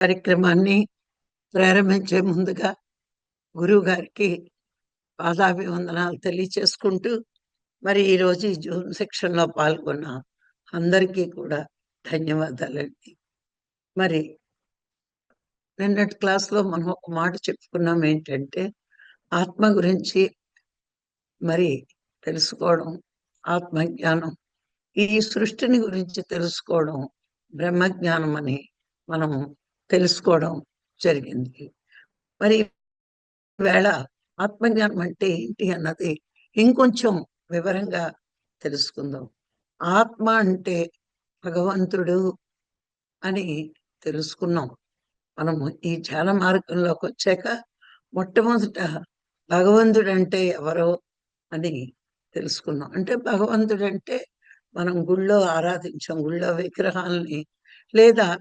కార్యక్రమాన్ని ప్రారంభించే ముందుగా గురువు గారికి పాదాభివందనాలు తెలియచేసుకుంటూ మరి ఈరోజు ఈ జూమ్ సెక్షన్లో పాల్గొన్న అందరికీ కూడా ధన్యవాదాలండి. మరి నిన్నటి క్లాస్లో మనం ఒక మాట చెప్పుకున్నాం ఏంటంటే ఆత్మ గురించి మరి తెలుసుకోవడం ఆత్మజ్ఞానం. ఈ సృష్టిని గురించి తెలుసుకోవడం బ్రహ్మజ్ఞానం అని మనము తెలుసుకోవడం జరిగింది. మరి వేళ ఆత్మజ్ఞానం అంటే ఏంటి అన్నది ఇంకొంచెం వివరంగా తెలుసుకుందాం. ఆత్మ అంటే భగవంతుడు అని తెలుసుకున్నాం. మనము ఈ ధ్యాన మార్గంలోకి వచ్చాక మొట్టమొదట భగవంతుడు అంటే ఎవరో అని తెలుసుకున్నాం. అంటే భగవంతుడు అంటే మనం గుళ్ళో ఆరాధించాం గుళ్ళో విగ్రహాలని లేదా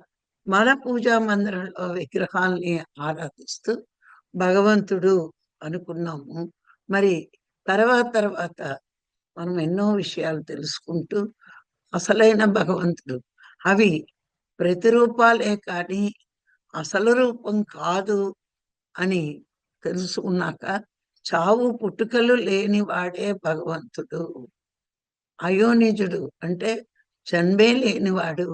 మన పూజా మందిరంలో విగ్రహాల్ని ఆరాధిస్తూ భగవంతుడు అనుకున్నాము. మరి తర్వాత తర్వాత మనం ఎన్నో విషయాలు తెలుసుకుంటూ అసలైన భగవంతుడు. అవి ప్రతిరూపాలే కానీ అసలు రూపం కాదు అని తెలుసుకున్నాక చావు పుట్టుకలు లేని వాడే భగవంతుడు. అయోనిజుడు అంటే జన్మే లేనివాడు.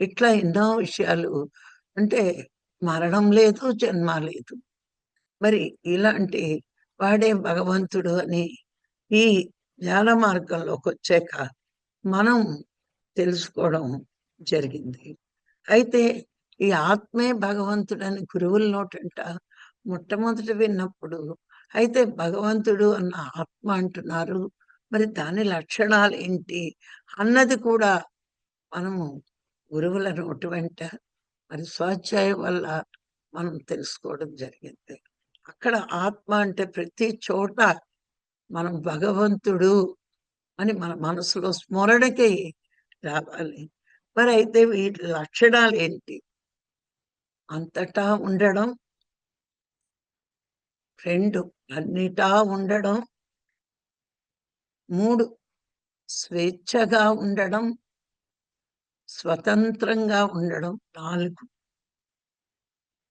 ఇట్లా ఎన్నో విషయాలు. అంటే మరణం లేదు జన్మ లేదు. మరి ఇలాంటి వాడే భగవంతుడు అని ఈ జ్ఞాన మార్గంలోకి వచ్చాక మనం తెలుసుకోవడం జరిగింది. అయితే ఈ ఆత్మే భగవంతుడని గురువుల నోటంట మొట్టమొదటి విన్నప్పుడు అయితే భగవంతుడు అన్న ఆత్మ అంటున్నారు. మరి దాని లక్షణాలు ఏంటి? అన్నది కూడా మనము గురువుల నోటి వెంట మరి స్వాధ్యాయం వల్ల మనం తెలుసుకోవడం జరిగింది. అక్కడ ఆత్మ అంటే ప్రతి చోట మనం భగవంతుడు అని మన మనసులో స్మరణకి రావాలి. మరి అయితే వీటి లక్షణాలు ఏంటి? అంతటా ఉండడం రెండు అన్నిటా ఉండడం మూడు స్వేచ్ఛగా ఉండడం స్వతంత్రంగా ఉండడం నాలుగు.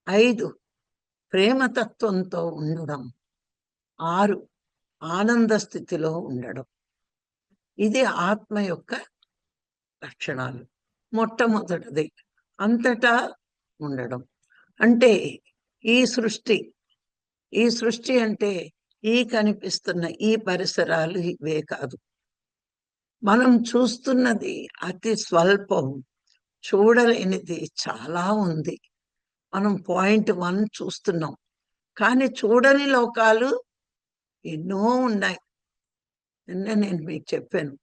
ఐదు ప్రేమతత్వంతో ఉండడం. ఆరు ఆనంద స్థితిలో ఉండడం. ఇది ఆత్మ యొక్క లక్షణాలు. మొట్టమొదటిది అంతటా ఉండడం. అంటే ఈ సృష్టి ఈ సృష్టి అంటే ఈ కనిపిస్తున్న ఈ పరిసరాలు ఇవే కాదు. మనం చూస్తున్నది అతి స్వల్పం. చూడలేనిది చాలా ఉంది. మనం పాయింట్ వన్ చూస్తున్నాం. కానీ చూడని లోకాలు ఎన్నో ఉన్నాయి. నిన్న నేను మీకు చెప్పాను.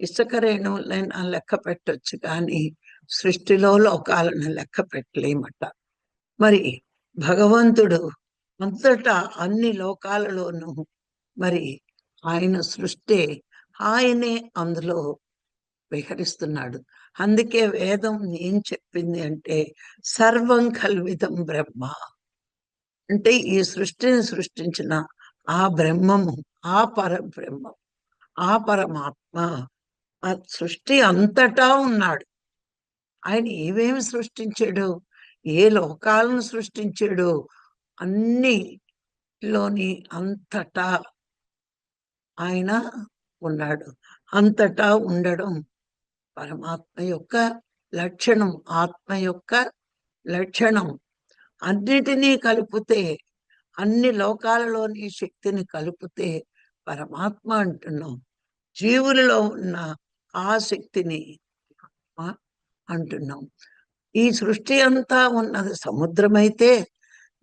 ఇసుక రేణువులైనా లెక్క పెట్టొచ్చు కానీ సృష్టిలో లోకాలను లెక్క పెట్టలేమట. మరి భగవంతుడు అంతటా అన్ని లోకాలలోనూ మరి ఆయన సృష్టి ఆయనే అందులో విహరిస్తున్నాడు. అందుకే వేదం ఏం చెప్పింది అంటే సర్వం కల్విదం బ్రహ్మ. అంటే ఈ సృష్టిని సృష్టించిన ఆ బ్రహ్మము ఆ పరబ్రహ్మం ఆ పరమాత్మ ఆ సృష్టి అంతటా ఉన్నాడు. ఆయన ఏమేమి సృష్టించాడు? ఏ లోకాలను సృష్టించాడు? అన్నిలోని అంతటా ఆయన ఉన్నాడు అంతటా ఉండడం పరమాత్మ యొక్క లక్షణం ఆత్మ యొక్క లక్షణం. అన్నిటినీ కలిపితే అన్ని లోకాలలోని శక్తిని కలిపితే పరమాత్మ అంటున్నాం. జీవులలో ఉన్న ఆ శక్తిని అంటున్నాం. ఈ సృష్టి అంతా ఉన్నది సముద్రమైతే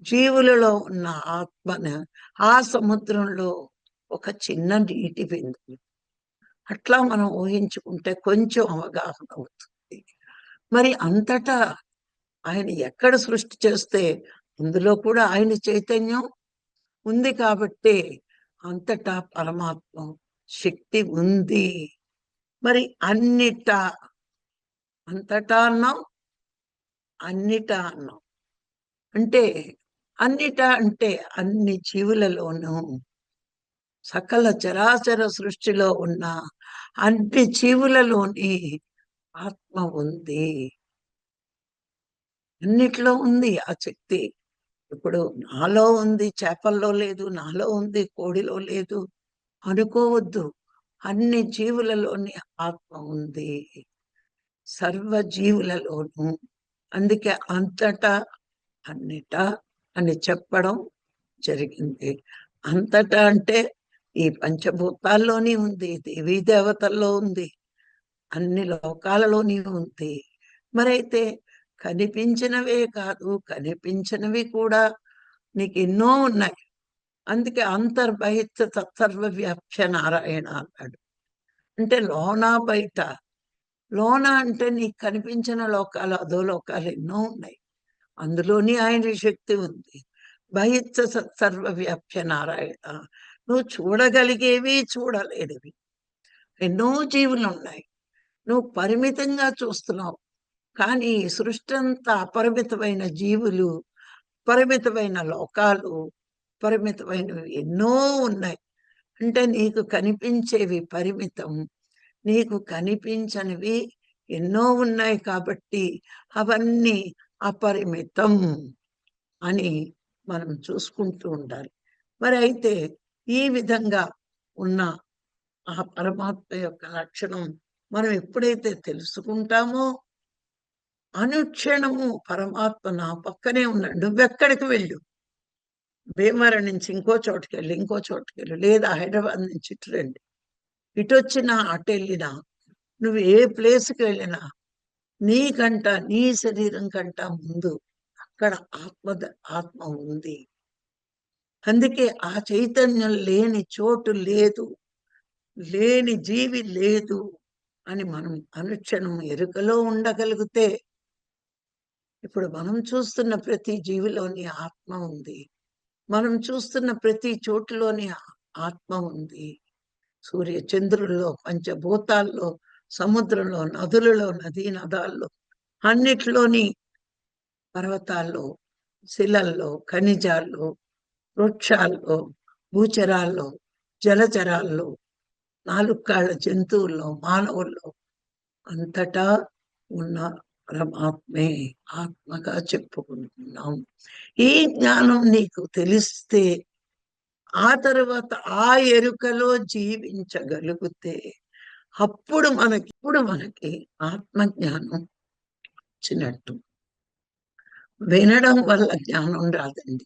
జీవులలో ఉన్న ఆత్మను ఆ సముద్రంలో ఒక చిన్న నీటి బిందు అట్లా మనం ఊహించుకుంటే కొంచెం అవగాహన అవుతుంది. మరి అంతటా ఆయన ఎక్కడ సృష్టి చేస్తే అందులో కూడా ఆయన చైతన్యం ఉంది కాబట్టి అంతటా పరమాత్మ శక్తి ఉంది. మరి అన్నిట అంతటా అన్నాం అన్నిట అన్నాం. అంటే అన్నిట అంటే అన్ని జీవులలోనూ సకల చరాచర సృష్టిలో ఉన్న అన్ని జీవులలోని ఆత్మ ఉంది. అన్నిట్లో ఉంది ఆ శక్తి. ఇప్పుడు నాలో ఉంది చేపల్లో లేదు నాలో ఉంది కోడిలో లేదు. అనుకోవద్దు. అన్ని జీవులలోని ఆత్మ ఉంది. సర్వ జీవులలోను. అందుకే అంతటా అన్నిట అని చెప్పడం జరిగింది. అంతటా అంటే ఈ పంచభూతాల్లోని ఉంది దేవీ దేవతల్లో ఉంది అన్ని లోకాలలోని ఉంది. మరైతే కనిపించినవే కాదు కనిపించినవి కూడా నీకు ఎన్నో ఉన్నాయి. అందుకే అంతర్బహిత తత్సర్వ వ్యాప్య నారాయణ అన్నాడు. అంటే లోన బయట లోన అంటే నీకు కనిపించిన లోకాలు అదో లోకాలు ఎన్నో ఉన్నాయి. అందులోని ఆయన శక్తి ఉంది. బహిత్ సత్సర్వ వ్యాప్య నారాయణ. నువ్వు చూడగలిగేవి చూడలేనివి. ఎన్నో జీవులు ఉన్నాయి నువ్వు పరిమితంగా చూస్తున్నావు. కానీ సృష్టి అంతా అపరిమితమైన జీవులు పరిమితమైన లోకాలు పరిమితమైనవి ఎన్నో ఉన్నాయి. అంటే నీకు కనిపించేవి పరిమితం. నీకు కనిపించనివి ఎన్నో ఉన్నాయి కాబట్టి అవన్నీ అపరిమితం అని మనం చూసుకుంటూ ఉండాలి. మరి అయితే ఈ విధంగా ఉన్న ఆ పరమాత్మ యొక్క లక్షణం మనం ఎప్పుడైతే తెలుసుకుంటామో అనుక్షణము పరమాత్మ నా పక్కనే ఉన్నాడు. నువ్వెక్కడికి వెళ్ళు? భీమవరం నుంచి ఇంకో చోటుకి వెళ్ళి ఇంకో చోటుకి వెళ్ళు. లేదా హైదరాబాద్ నుంచి ఇటు రండి. ఇటు వచ్చినా అటు వెళ్ళినా నువ్వు ఏ ప్లేస్కి వెళ్ళినా నీకంట నీ శరీరం కంట ముందు అక్కడ ఆత్మ ఆత్మ ఉంది. అందుకే ఆ చైతన్యం లేని చోటు లేదు లేని జీవి లేదు అని మనం అనుక్షణం ఎరుకలో ఉండగలిగితే ఇప్పుడు మనం చూస్తున్న ప్రతి జీవిలోని ఆత్మ ఉంది. మనం చూస్తున్న ప్రతి చోటులోని ఆత్మ ఉంది. సూర్య చంద్రుల్లో పంచభూతాల్లో సముద్రంలో నదులలో నదీ నదాల్లో అన్నిట్లోని పర్వతాల్లో శిలల్లో ఖనిజాల్లో వృక్షాల్లో భూచరాల్లో జలచరాల్లో నాలుగు కాళ్ళ జంతువుల్లో మానవుల్లో అంతటా ఉన్న పరమాత్మే ఆత్మగా చెప్పుకుంటున్నాం. ఈ జ్ఞానం నీకు తెలిస్తే ఆ తర్వాత ఆ ఎరుకలో జీవించగలిగితే అప్పుడు మనకి ఇప్పుడు మనకి ఆత్మజ్ఞానం వచ్చినట్టు. వినడం వల్ల జ్ఞానం రాదండి.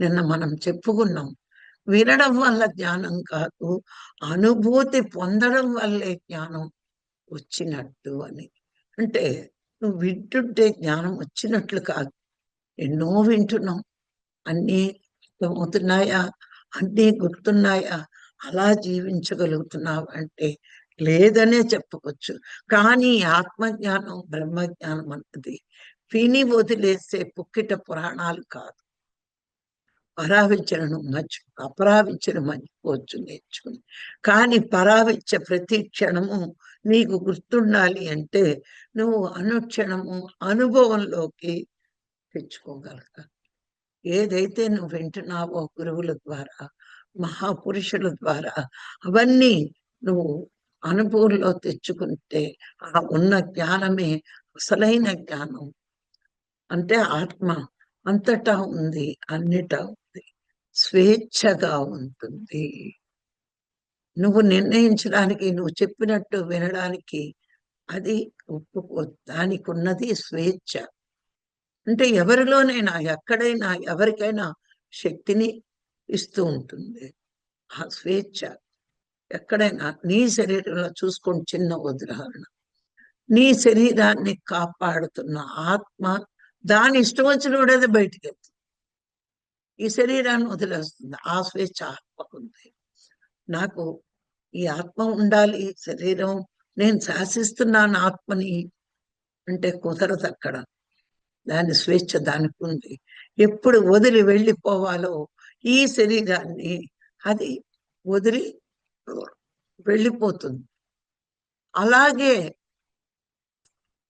నిన్న మనం చెప్పుకున్నాం. వినడం వల్ల జ్ఞానం కాదు అనుభూతి పొందడం వల్లే జ్ఞానం వచ్చినట్టు అని. అంటే నువ్వు వింటుంటే జ్ఞానం వచ్చినట్లు కాదు. ఎన్నో వింటున్నాం. అన్నీ అర్థమవుతున్నాయా? అన్నీ గుర్తున్నాయా? అలా జీవించగలుగుతున్నావు అంటే లేదనే చెప్పవచ్చు. కానీ ఆత్మజ్ఞానం బ్రహ్మజ్ఞానం అన్నది విని వదిలేసే పుక్కిట పురాణాలు కాదు. పరావిచ్చను మర్చి అపరావిచ్చను మర్చిపోవచ్చు నేర్చుకుని. కానీ పరావిచ్చ ప్రతి క్షణము నీకు గుర్తుండాలి అంటే నువ్వు అనుక్షణము అనుభవంలోకి తెచ్చుకోగలగాలి. ఏదైతే నువ్వు వింటున్నావో గురువుల ద్వారా మహాపురుషుల ద్వారా అవన్నీ నువ్వు అనుభవంలో తెచ్చుకుంటే ఆ ఉన్న జ్ఞానమే అసలైన జ్ఞానం. అంటే ఆత్మ అంతటా ఉంది అన్నిటా స్వేచ్ఛగా ఉంటుంది. నువ్వు నిర్ణయించడానికి నువ్వు చెప్పినట్టు వినడానికి అది ఒప్పుకో దానికి ఉన్నది స్వేచ్ఛ. అంటే ఎవరిలోనైనా ఎక్కడైనా ఎవరికైనా శక్తిని ఇస్తూ ఉంటుంది. ఆ స్వేచ్ఛ. ఎక్కడైనా నీ శరీరంలో చూసుకొని చిన్న ఉదాహరణ. నీ శరీరాన్ని కాపాడుతున్న ఆత్మ దాని ఇష్టం వచ్చినోడేది బయటికి వెళ్తుంది ఈ శరీరాన్ని వదిలేస్తుంది. ఆ స్వేచ్ఛ ఆత్మకుంది నాకు ఈ ఆత్మ ఉండాలి శరీరం. నేను శాసిస్తున్నాను ఆత్మని అంటే కుదరదు అక్కడ. దాని స్వేచ్ఛ దానికి ఉంది. ఎప్పుడు వదిలి వెళ్ళిపోవాలో ఈ శరీరాన్ని అది వదిలి వెళ్ళిపోతుంది. అలాగే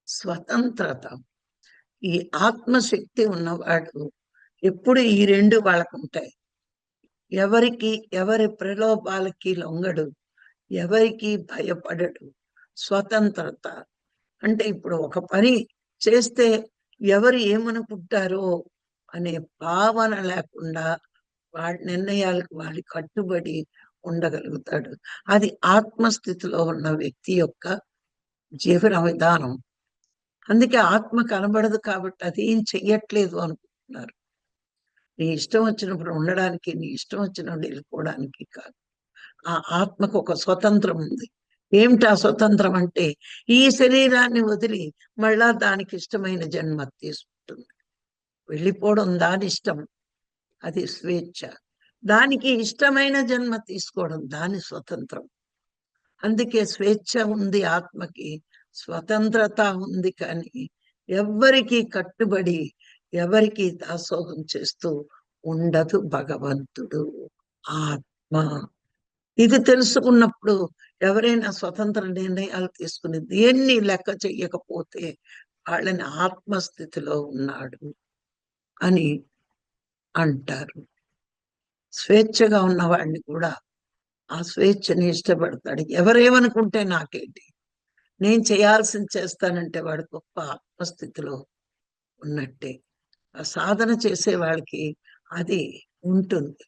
స్వతంత్రత. ఈ ఆత్మశక్తి ఉన్నవాడు ఎప్పుడు ఈ రెండు వాళ్ళకు ఉంటాయి ఎవరికి ఎవరి ప్రలోభాలకి లొంగడు ఎవరికి భయపడడు. స్వతంత్రత. అంటే ఇప్పుడు ఒక పని చేస్తే ఎవరు ఏమనుకుంటారో అనే భావన లేకుండా వాడి నిర్ణయాలకు వాడి కట్టుబడి ఉండగలుగుతాడు. అది ఆత్మస్థితిలో ఉన్న వ్యక్తి యొక్క జీవన విధానం. అందుకే ఆత్మ కనబడదు కాబట్టి అది ఏం చెయ్యట్లేదు అనుకుంటున్నారు. నీ ఇష్టం వచ్చినప్పుడు ఉండడానికి నీ ఇష్టం వచ్చినప్పుడు వెళ్ళిపోవడానికి కాదు. ఆ ఆత్మకు ఒక స్వతంత్రం ఉంది. ఏమిటి ఆ స్వతంత్రం అంటే ఈ శరీరాన్ని వదిలి మళ్ళా దానికి ఇష్టమైన జన్మ తీసుకుంటుంది. వెళ్ళిపోవడం దాని ఇష్టం. అది స్వేచ్ఛ. దానికి ఇష్టమైన జన్మ తీసుకోవడం దాని స్వతంత్రం. అందుకే స్వేచ్ఛ ఉంది ఆత్మకి స్వతంత్రత ఉంది కానీ ఎవ్వరికి కట్టుబడి ఎవరికి దాసోహం చేస్తూ ఉండదు భగవంతుడు ఆత్మ. ఇది తెలుసుకున్నప్పుడు ఎవరైనా స్వతంత్ర నిర్ణయాలు తీసుకుని దేన్ని లెక్క చెయ్యకపోతే వాళ్ళని ఆత్మస్థితిలో ఉన్నాడు అని అంటారు. స్వేచ్ఛగా ఉన్నవాడిని కూడా ఆ స్వేచ్ఛని ఇష్టపడతాడు. ఎవరేమనుకుంటే నాకేంటి? నేను చేయాల్సింది చేస్తానంటే వాడు గొప్ప ఆత్మస్థితిలో ఉన్నట్టే. సాధన చేసే వాళ్ళకి అది ఉంటుంది.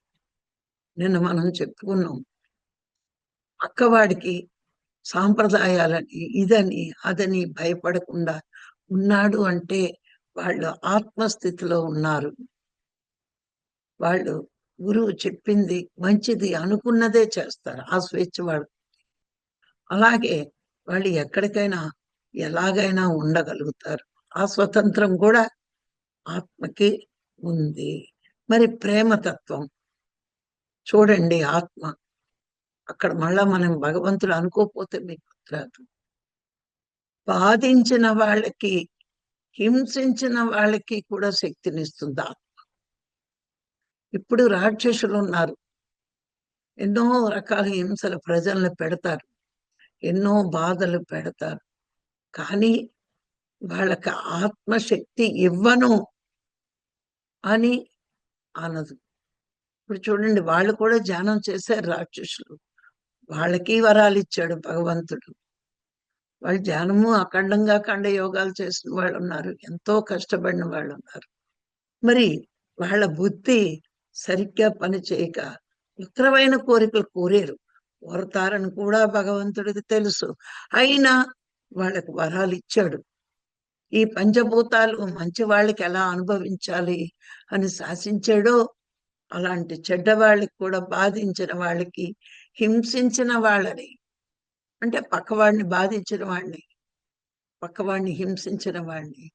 నిన్న మనం చెప్పుకున్నాం. పక్కవాడికి సాంప్రదాయాలని ఇదని అదని భయపడకుండా ఉన్నాడు అంటే వాళ్ళు ఆత్మస్థితిలో ఉన్నారు. వాళ్ళు గురువు చెప్పింది మంచిది అనుకున్నదే చేస్తారు. ఆ స్వేచ్ఛ వాళ్ళు అలాగే వాళ్ళు ఎక్కడికైనా ఎలాగైనా ఉండగలుగుతారు. ఆ స్వతంత్రం కూడా ఆత్మకి ఉంది. మరి ప్రేమతత్వం చూడండి ఆత్మ. అక్కడ మళ్ళా మనం భగవంతుడు అనుకోకపోతే మీకు రాదు బాధించిన వాళ్ళకి హింసించిన వాళ్ళకి కూడా శక్తినిస్తుంది ఆత్మ. ఇప్పుడు రాక్షసులు ఉన్నారు. ఎన్నో రకాల హింసలు ప్రజల్ని పెడతారు. ఎన్నో బాధలు పెడతారు. కానీ వాళ్ళకి ఆత్మశక్తి ఇవ్వను అని అనదు. ఇప్పుడు చూడండి వాళ్ళు కూడా ధ్యానం చేశారు రాక్షసులు. వాళ్ళకి వరాలు ఇచ్చాడు భగవంతుడు. వాళ్ళు ధ్యానము అఖండంగా ఖండ యోగాలు చేసిన వాళ్ళు ఉన్నారు. ఎంతో కష్టపడిన వాళ్ళు ఉన్నారు. మరి వాళ్ళ బుద్ధి సరిగ్గా పని చేయక ఉత్తరమైన కోరికలు కోరేరు. కోరతారని కూడా భగవంతుడికి తెలుసు. అయినా వాళ్ళకి వరాలు ఇచ్చాడు. ఈ పంచభూతాలు మంచి వాళ్ళకి ఎలా అనుభవించాలి అని శాసించాడో అలాంటి చెడ్డ వాళ్ళకి కూడా బాధించిన వాళ్ళకి హింసించిన వాళ్ళని అంటే పక్కవాడిని బాధించిన వాడిని పక్కవాడిని హింసించిన వాడిని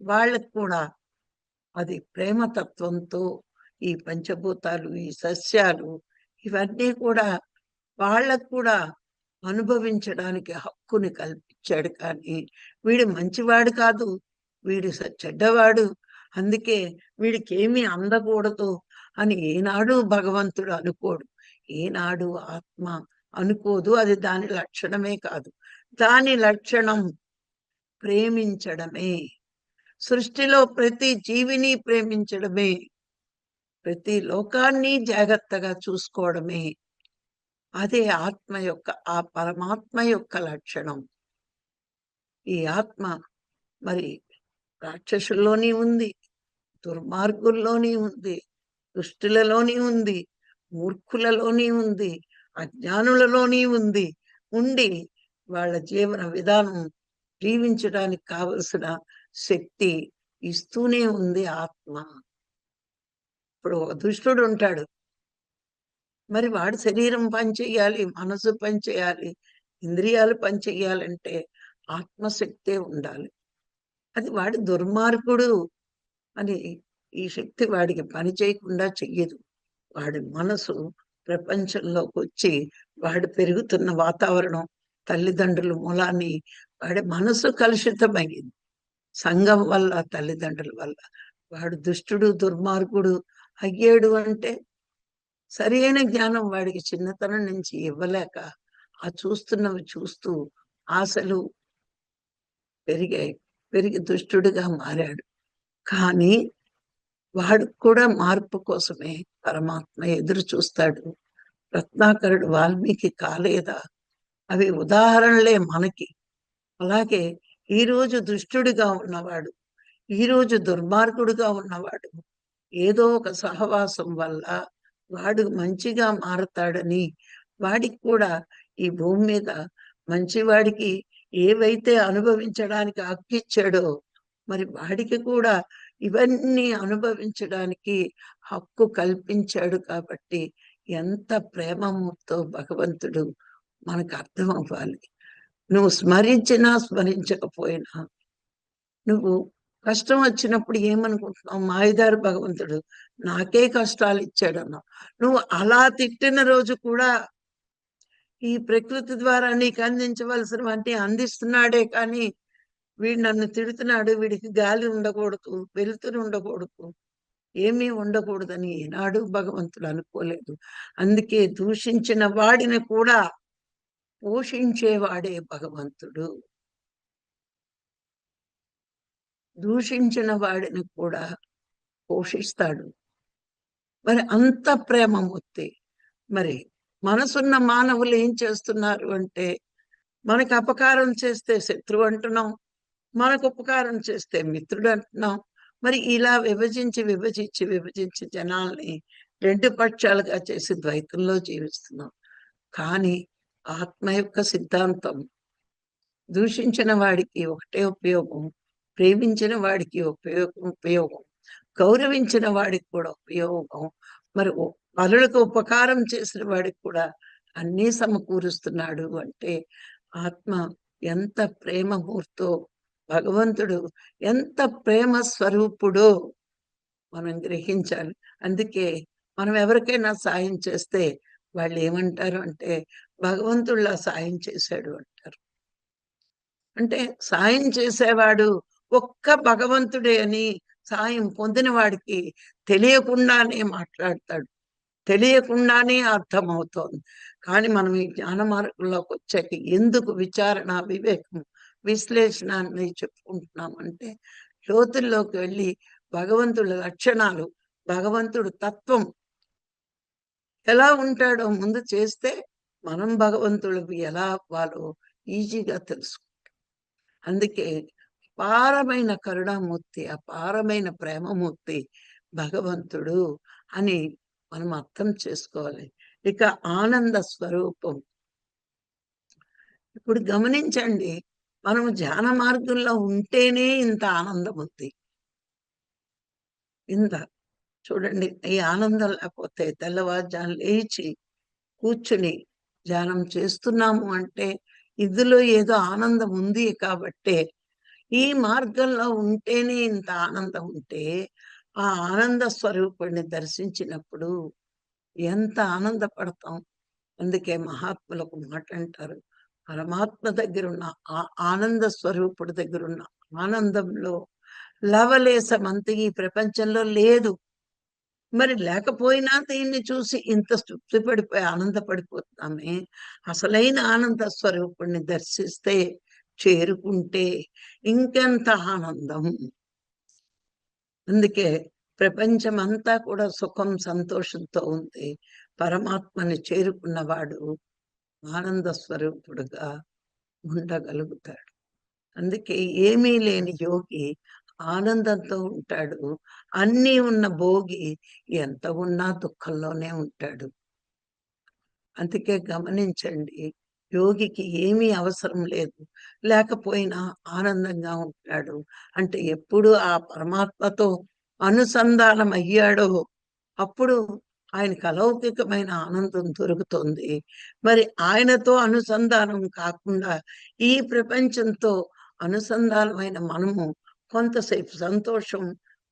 వాళ్ళకి కూడా అది ప్రేమతత్వంతో ఈ పంచభూతాలు ఈ సస్యాలు ఇవన్నీ కూడా వాళ్ళకు కూడా అనుభవించడానికి హక్కుని కల్పించాడు. కానీ వీడు మంచివాడు కాదు వీడు చెడ్డవాడు. అందుకే వీడికి ఏమీ అందకూడదు అని ఏనాడు భగవంతుడు అనుకోడు. ఏనాడు ఆత్మ అనుకోదు అది దాని లక్షణమే కాదు. దాని లక్షణం ప్రేమించడమే. సృష్టిలో ప్రతి జీవిని ప్రేమించడమే. ప్రతి లోకాన్ని జాగ్రత్తగా చూసుకోవడమే. అదే ఆత్మ యొక్క ఆ పరమాత్మ యొక్క లక్షణం. ఈ ఆత్మ మరి రాక్షసుల్లోని ఉంది దుర్మార్గుల్లోని ఉంది దుష్టులలోని ఉంది మూర్ఖులలోని ఉంది అజ్ఞానులలోని ఉంది. ఉండి వాళ్ళ జీవన విధానం జీవించడానికి కావలసిన శక్తి ఇస్తూనే ఉంది ఆత్మ. ఇప్పుడు ఒక దుష్టుడు ఉంటాడు. మరి వాడు శరీరం పనిచేయాలి మనసు పనిచేయాలి ఇంద్రియాలు పనిచేయాలంటే ఆత్మశక్తే ఉండాలి. అది వాడి దుర్మార్గుడు అని ఈ శక్తి వాడికి పని చేయకుండా చెయ్యదు. వాడి మనసు ప్రపంచంలోకి వచ్చి వాడు పెరుగుతున్న వాతావరణం తల్లిదండ్రుల మూలాన్ని వాడి మనసు కలుషితమైంది. సంఘం వల్ల తల్లిదండ్రుల వల్ల వాడు దుష్టుడు దుర్మార్గుడు అయ్యాడు అంటే సరైన జ్ఞానం వాడికి చిన్నతనం నుంచి ఇవ్వలేక ఆ చూస్తున్నవి చూస్తూ ఆశలు పెరిగాయి పెరిగి దుష్టుడిగా మారాడు. కానీ వాడు కూడా మార్పు కోసమే పరమాత్మ ఎదురు చూస్తాడు. రత్నాకరుడు వాల్మీకి కాలేదా? అవి ఉదాహరణలే మనకి. అలాగే ఈరోజు దుష్టుడిగా ఉన్నవాడు ఈరోజు దుర్మార్గుడుగా ఉన్నవాడు ఏదో ఒక సహవాసం వల్ల వాడు మంచిగా మారతాడని వాడికి కూడా ఈ భూమి మీద మంచివాడికి ఏవైతే అనుభవించడానికి హక్కిచ్చాడో మరి వాడికి కూడా ఇవన్నీ అనుభవించడానికి హక్కు కల్పించాడు కాబట్టి ఎంత ప్రేమతో భగవంతుడు మనకు అర్థం అవ్వాలి. నువ్వు స్మరించినా స్మరించకపోయినా నువ్వు కష్టం వచ్చినప్పుడు ఏమనుకుంటున్నావు? మాయదారు భగవంతుడు నాకే కష్టాలు ఇచ్చాడన్నావు నువ్వు అలా తిట్టిన రోజు కూడా ఈ ప్రకృతి ద్వారా నీకు అందించవలసినవంటి అందిస్తున్నాడే కానీ వీడు నన్ను తిడుతున్నాడు వీడికి గాలి ఉండకూడదు వెలుతురు ఉండకూడదు ఏమీ ఉండకూడదని ఏనాడు భగవంతుడు అనుకోలేదు. అందుకే దూషించిన వాడిని కూడా పోషించేవాడే భగవంతుడు. దూషించిన వాడిని కూడా పోషిస్తాడు. మరి అంత ప్రేమమూర్తి మరి మనసున్న మానవులు ఏం చేస్తున్నారు అంటే మనకు అపకారం చేస్తే శత్రువు అంటున్నాం మనకు ఉపకారం చేస్తే మిత్రుడు అంటున్నాం. మరి ఇలా విభజించి విభజించి విభజించి జనాల్ని రెండు పక్షాలుగా చేసి ద్వైతంలో జీవిస్తున్నాం. కానీ ఆత్మ యొక్క సిద్ధాంతం దూషించిన వాడికి ఒకటే ఉపయోగం ప్రేమించిన వాడికి ఉపయోగం ఉపయోగం గౌరవించిన వాడికి కూడా ఉపయోగం. మరి బలులకు ఉపకారం చేసిన వాడికి కూడా అన్నీ సమకూరుస్తున్నాడు అంటే ఆత్మ ఎంత ప్రేమమూర్తో భగవంతుడు ఎంత ప్రేమ స్వరూపుడో మనం గ్రహించాలి. అందుకే మనం ఎవరికైనా సాయం చేస్తే వాళ్ళు ఏమంటారు అంటే భగవంతుడులా సాయం చేశాడు అంటారు. అంటే సాయం చేసేవాడు ఒక్క భగవంతుడే అని సాయం పొందిన వాడికి తెలియకుండానే మాట్లాడతాడు. తెలియకుండానే అర్థమవుతోంది. కానీ మనం ఈ జ్ఞాన మార్గంలోకి వచ్చాక ఎందుకు విచారణ వివేకం విశ్లేషణ అని చెప్పుకుంటున్నామంటే లోతుల్లోకి వెళ్ళి భగవంతుడి లక్షణాలు భగవంతుడు తత్వం ఎలా ఉంటాడో ముందు చేస్తే మనం భగవంతుడు ఎలా అవ్వాలో ఈజీగా తెలుసుకుంటాం. అందుకే అపారమైన కరుణామూర్తి అపారమైన ప్రేమమూర్తి భగవంతుడు అని మనం అర్థం చేసుకోవాలి. ఇక ఆనంద స్వరూపం. ఇప్పుడు గమనించండి మనం ధ్యాన మార్గంలో ఉంటేనే ఇంత ఆనందం ఉంది. ఇంత. చూడండి ఈ ఆనందం లేకపోతే తెల్లవారుజాను లేచి కూర్చుని ధ్యానం చేస్తున్నాము అంటే ఇందులో ఏదో ఆనందం ఉంది కాబట్టే ఈ మార్గంలో ఉంటేనే ఇంత ఆనందం ఉంటే ఆ ఆనంద స్వరూపుణ్ణి దర్శించినప్పుడు ఎంత ఆనందపడతాం. అందుకే మహాత్ములు ఒక మాట అంటారు. పరమాత్మ దగ్గర ఉన్న ఆ ఆనంద స్వరూపుడి దగ్గర ఉన్న ఆనందంలో లవలేసమంత ఈ ప్రపంచంలో లేదు. మరి లేకపోయినా దీన్ని చూసి ఇంత తృప్తి పడిపోయి ఆనందపడిపోతున్నామే అసలైన ఆనంద స్వరూపుణ్ణి దర్శిస్తే చేరుకుంటే ఇంకెంత ఆనందం? అందుకే ప్రపంచం అంతా కూడా సుఖం సంతోషంతో ఉంది. పరమాత్మని చేరుకున్నవాడు ఆనంద స్వరూపుడుగా ఉండగలుగుతాడు. అందుకే ఏమీ లేని యోగి ఆనందంతో ఉంటాడు. అన్నీ ఉన్న భోగి ఎంత ఉన్నా దుఃఖంలోనే ఉంటాడు. అందుకే గమనించండి యోగికి ఏమీ అవసరం లేదు. లేకపోయినా ఆనందంగా ఉంటాడు. అంటే ఎప్పుడు ఆ పరమాత్మతో అనుసంధానం అయ్యాడో అప్పుడు ఆయనకు అలౌకికమైన ఆనందం దొరుకుతుంది. మరి ఆయనతో అనుసంధానం కాకుండా ఈ ప్రపంచంతో అనుసంధానమైన మనము కొంతసేపు సంతోషం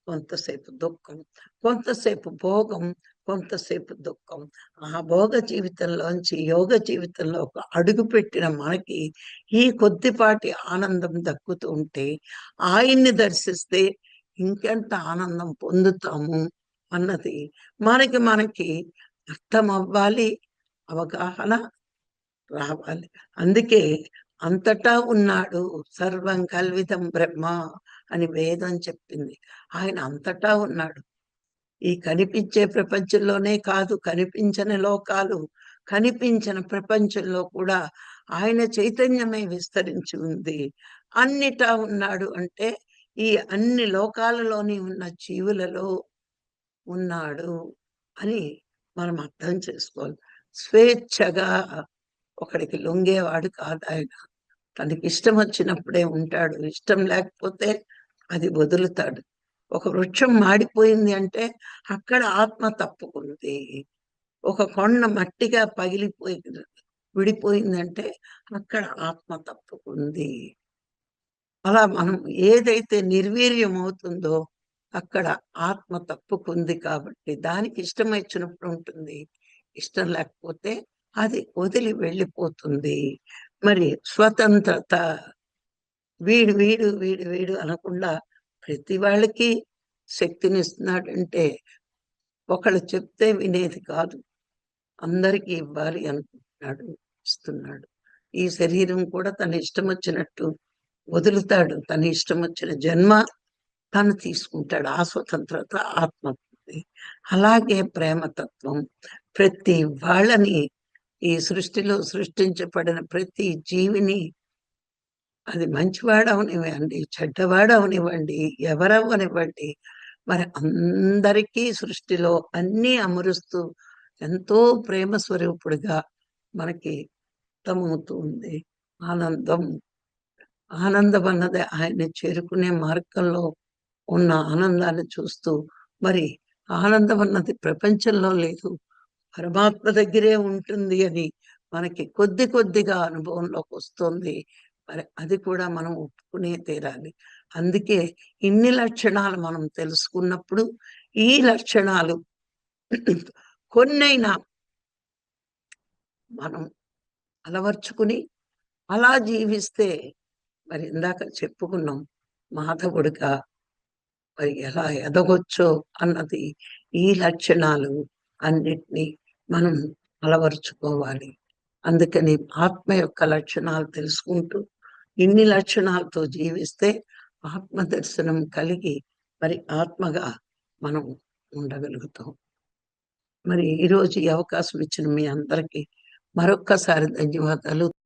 కొంతసేపు దుఃఖం కొంతసేపు భోగం కొంతసేపు దుఃఖం. ఆ భోగ జీవితంలోంచి యోగ జీవితంలో ఒక అడుగు పెట్టిన మనకి ఈ కొద్దిపాటి ఆనందం దక్కుతూ ఉంటే ఆయన్ని దర్శిస్తే ఇంకెంత ఆనందం పొందుతాము అన్నది మనకి మనకి అర్థం అవ్వాలి అవగాహన రావాలి. అందుకే అంతటా ఉన్నాడు సర్వం కల్వితం బ్రహ్మ అని వేదం చెప్పింది. ఆయన అంతటా ఉన్నాడు. ఈ కనిపించే ప్రపంచంలోనే కాదు కనిపించని లోకాలు కనిపించిన ప్రపంచంలో కూడా ఆయన చైతన్యమే విస్తరించి ఉంది. అన్నిటా ఉన్నాడు అంటే ఈ అన్ని లోకాలలోని ఉన్న జీవులలో ఉన్నాడు అని మనం అర్థం చేసుకోవాలి. స్వేచ్ఛగా ఒకడికి లొంగేవాడు కాదు ఆయన. తనకి ఇష్టం వచ్చినప్పుడే ఉంటాడు. ఇష్టం లేకపోతే అది వదులుతాడు. ఒక వృక్షం మాడిపోయింది అంటే అక్కడ ఆత్మ తప్పుకుంది. ఒక కొండ మట్టిగా పగిలిపోయి విడిపోయిందంటే అక్కడ ఆత్మ తప్పుకుంది. అలా మనం ఏదైతే నిర్వీర్యం అవుతుందో అక్కడ ఆత్మ తప్పుకుంది కాబట్టి దానికి ఇష్టం ఇచ్చినప్పుడు ఉంటుంది. ఇష్టం లేకపోతే అది వదిలి వెళ్ళిపోతుంది. మరి స్వతంత్రత వీడు వీడు వీడు వీడు అనకుండా ప్రతి వాళ్ళకి శక్తిని ఇస్తున్నాడంటే ఒకళ్ళు చెప్తే వినేది కాదు. అందరికీ ఇవ్వాలి అనుకుంటున్నాడు ఇస్తున్నాడు. ఈ శరీరం కూడా తన ఇష్టం వచ్చినట్టు వదులుతాడు. తన ఇష్టం వచ్చిన జన్మ తను తీసుకుంటాడు. ఆ స్వతంత్రత ఆత్మ అలాగే ప్రేమతత్వం. ప్రతి వాళ్ళని ఈ సృష్టిలో సృష్టించబడిన ప్రతి జీవిని అది మంచివాడవనివ్వండి చెడ్డవాడవనివ్వండి ఎవరవనివ్వండి మరి అందరికీ సృష్టిలో అన్నీ అమరుస్తూ ఎంతో ప్రేమ స్వరూపుడుగా మనకి అర్థమవుతూ ఉంది ఆనందం ఆనందం అన్నది ఆయన చేరుకునే మార్గంలో ఉన్న ఆనందాన్ని చూస్తూ మరి ఆనందం అన్నది ప్రపంచంలో లేదు పరమాత్మ దగ్గరే ఉంటుంది అని మనకి కొద్ది కొద్దిగా అనుభవంలోకి వస్తుంది. మరి అది కూడా మనం ఒప్పుకునే తీరాలి. అందుకే ఇన్ని లక్షణాలు మనం తెలుసుకున్నప్పుడు ఈ లక్షణాలు కొన్నైనా మనం అలవర్చుకుని అలా జీవిస్తే మరి ఇందాక చెప్పుకున్నాం మాధవుడిగా మరి ఎలా ఎదగొచ్చో అన్నది ఈ లక్షణాలు అన్నిటినీ మనం అలవరుచుకోవాలి. అందుకని ఆత్మ యొక్క లక్షణాలు తెలుసుకుంటూ ఇన్ని లక్షణాలతో జీవిస్తే ఆత్మ దర్శనం కలిగి మరి ఆత్మగా మనం ఉండగలుగుతాం. మరి ఈరోజు ఈ అవకాశం ఇచ్చిన మీ అందరికీ మరొక్కసారి ధన్యవాదాలు.